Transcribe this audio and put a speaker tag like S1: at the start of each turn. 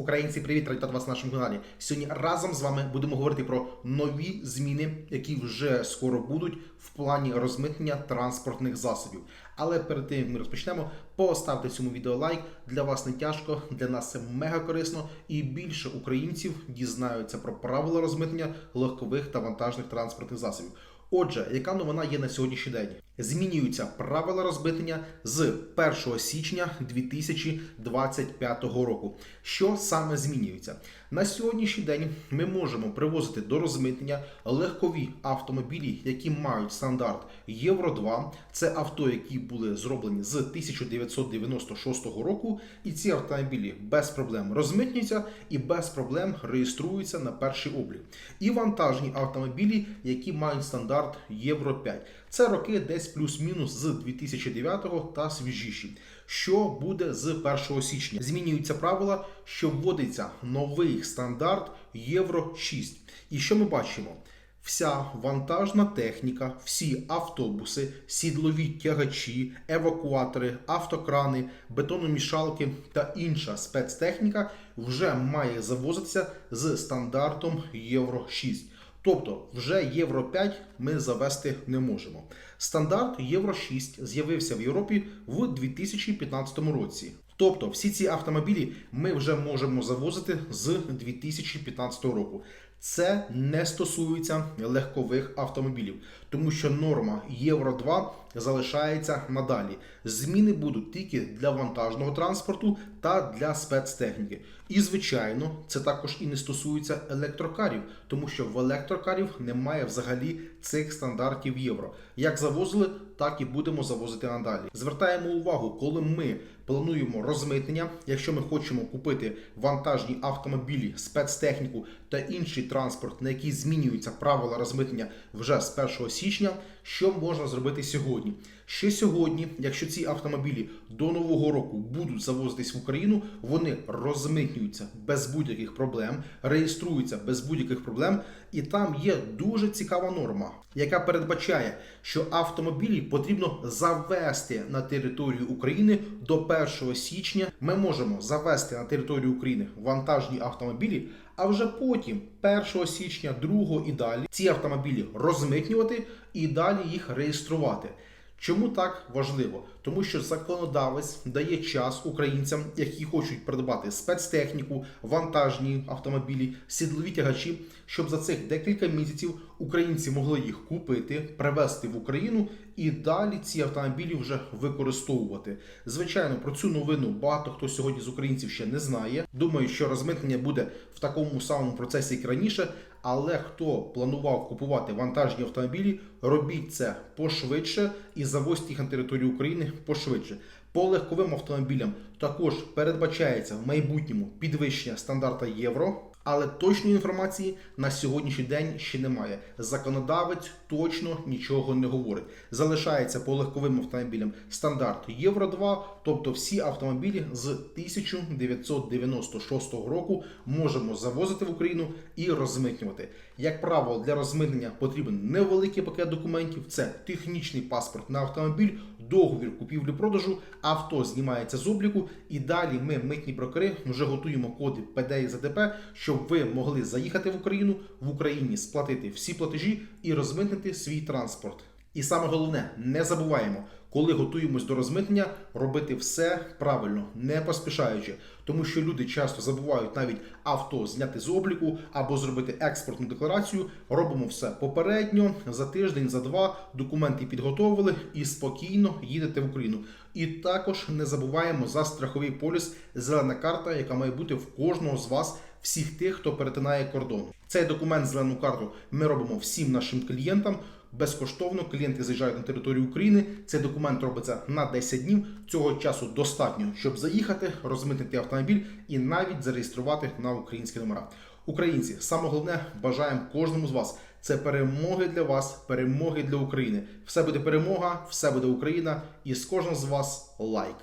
S1: Українці, привіт, раді вас на нашому каналі. Сьогодні разом з вами будемо говорити про нові зміни, які вже скоро будуть в плані розмитнення транспортних засобів. Але перед тим як ми розпочнемо, поставте цьому відео лайк. Для вас не тяжко, для нас це мега корисно, і більше українців дізнаються про правила розмитнення легкових та вантажних транспортних засобів. Отже, яка новина є на сьогоднішній день? Змінюються правила розмитнення з 1 січня 2025 року. Що саме змінюється? На сьогоднішній день ми можемо привозити до розмитнення легкові автомобілі, які мають стандарт Євро 2. Це авто, які були зроблені з 1996 року, і ці автомобілі без проблем розмитнюються і без проблем реєструються на перший облік. І вантажні автомобілі, які мають стандарт Євро 5. Це роки десь плюс-мінус з 2009 та свіжіші. Що буде з 1 січня? Змінюються правила, що вводиться новий стандарт Євро 6. І що ми бачимо? Вся вантажна техніка, всі автобуси, сідлові тягачі, евакуатори, автокрани, бетономішалки та інша спецтехніка вже має завозитися з стандартом Євро 6. Тобто вже Євро 5 ми завести не можемо. Стандарт Євро 6 з'явився в Європі в 2015 році. Тобто всі ці автомобілі ми вже можемо завозити з 2015 року. Це не стосується легкових автомобілів, тому що норма Євро 2 залишається надалі. Зміни будуть тільки для вантажного транспорту та для спецтехніки. І, звичайно, це також і не стосується електрокарів, тому що в електрокарів немає взагалі цих стандартів євро. Як завозили, так і будемо завозити надалі. Звертаємо увагу, коли ми плануємо розмитнення, якщо ми хочемо купити вантажні автомобілі, спецтехніку та інший транспорт, на який змінюються правила розмитнення вже з 1 січня, що можна зробити сьогодні? Ще сьогодні, якщо ці автомобілі до нового року будуть завозитись в Україну, вони розмитнюються без будь-яких проблем, реєструються без будь-яких проблем, і там є дуже цікава норма, яка передбачає, що автомобілі потрібно завести на територію України до 1 січня. Ми можемо завести на територію України вантажні автомобілі. А вже потім, 1 січня, 2 і далі, ці автомобілі розмитнювати і далі їх реєструвати. Чому так важливо? Тому що законодавець дає час українцям, які хочуть придбати спецтехніку, вантажні автомобілі, сідлові тягачі, щоб за цих декілька місяців українці могли їх купити, привезти в Україну і далі ці автомобілі вже використовувати. Звичайно, про цю новину багато хто сьогодні з українців ще не знає. Думаю, що розмитнення буде в такому самому процесі, як раніше. Але хто планував купувати вантажні автомобілі, робіть це пошвидше і завозьте їх на територію України пошвидше. По легковим автомобілям також передбачається в майбутньому підвищення стандарта євро. Але точної інформації на сьогоднішній день ще немає. Законодавець точно нічого не говорить. Залишається по легковим автомобілям стандарт Євро 2, тобто всі автомобілі з 1996 року можемо завозити в Україну і розмитнювати. Як правило, для розмитнення потрібен невеликий пакет документів. Це технічний паспорт на автомобіль, договір купівлі-продажу, авто знімається з обліку, і далі ми, митні брокери, вже готуємо коди ПД і ЗДП, щоб ви могли заїхати в Україну, в Україні сплатити всі платежі і розмитнити свій транспорт. І саме головне, не забуваємо, коли готуємось до розмитнення, робити все правильно, не поспішаючи, тому що люди часто забувають навіть авто зняти з обліку або зробити експортну декларацію. Робимо все попередньо за тиждень, за два документи підготовили і спокійно їдете в Україну. І також не забуваємо за страховий поліс, зелена карта, яка має бути в кожного з вас. Всіх тих, хто перетинає кордон, цей документ зелену карту ми робимо всім нашим клієнтам безкоштовно. Клієнти заїжджають на територію України. Цей документ робиться на 10 днів. Цього часу достатньо, щоб заїхати, розмитнити автомобіль і навіть зареєструвати на українські номера. Українці, саме головне, бажаємо кожному з вас. Це перемоги для вас, перемоги для України. Все буде перемога, все буде Україна, і з кожного з вас лайк.